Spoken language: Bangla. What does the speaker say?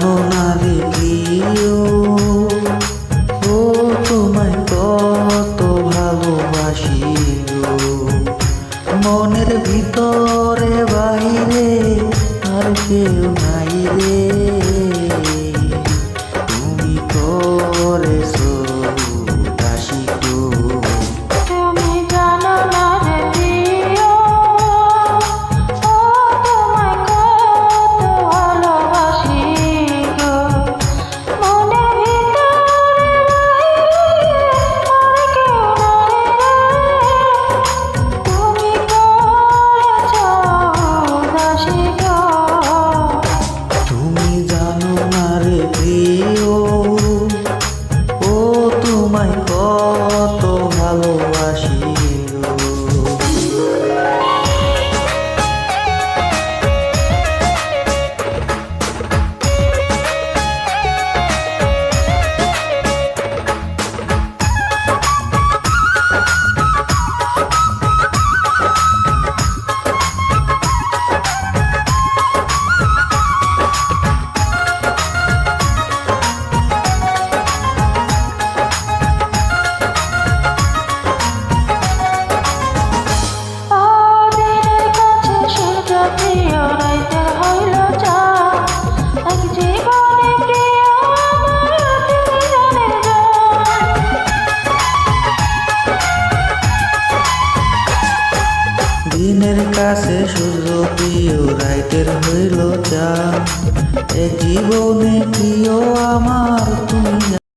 পারব না রে প্রিয় ও তোমায় কত ভালোবাসি মনের ভিতরে বাহিরে আর কেউ নাই রে। কত ভালোবাসি। দিনের কাছে সূর্য প্রিয় রাইতের হইল যা এ জীবনে প্রিয় আমার তুমি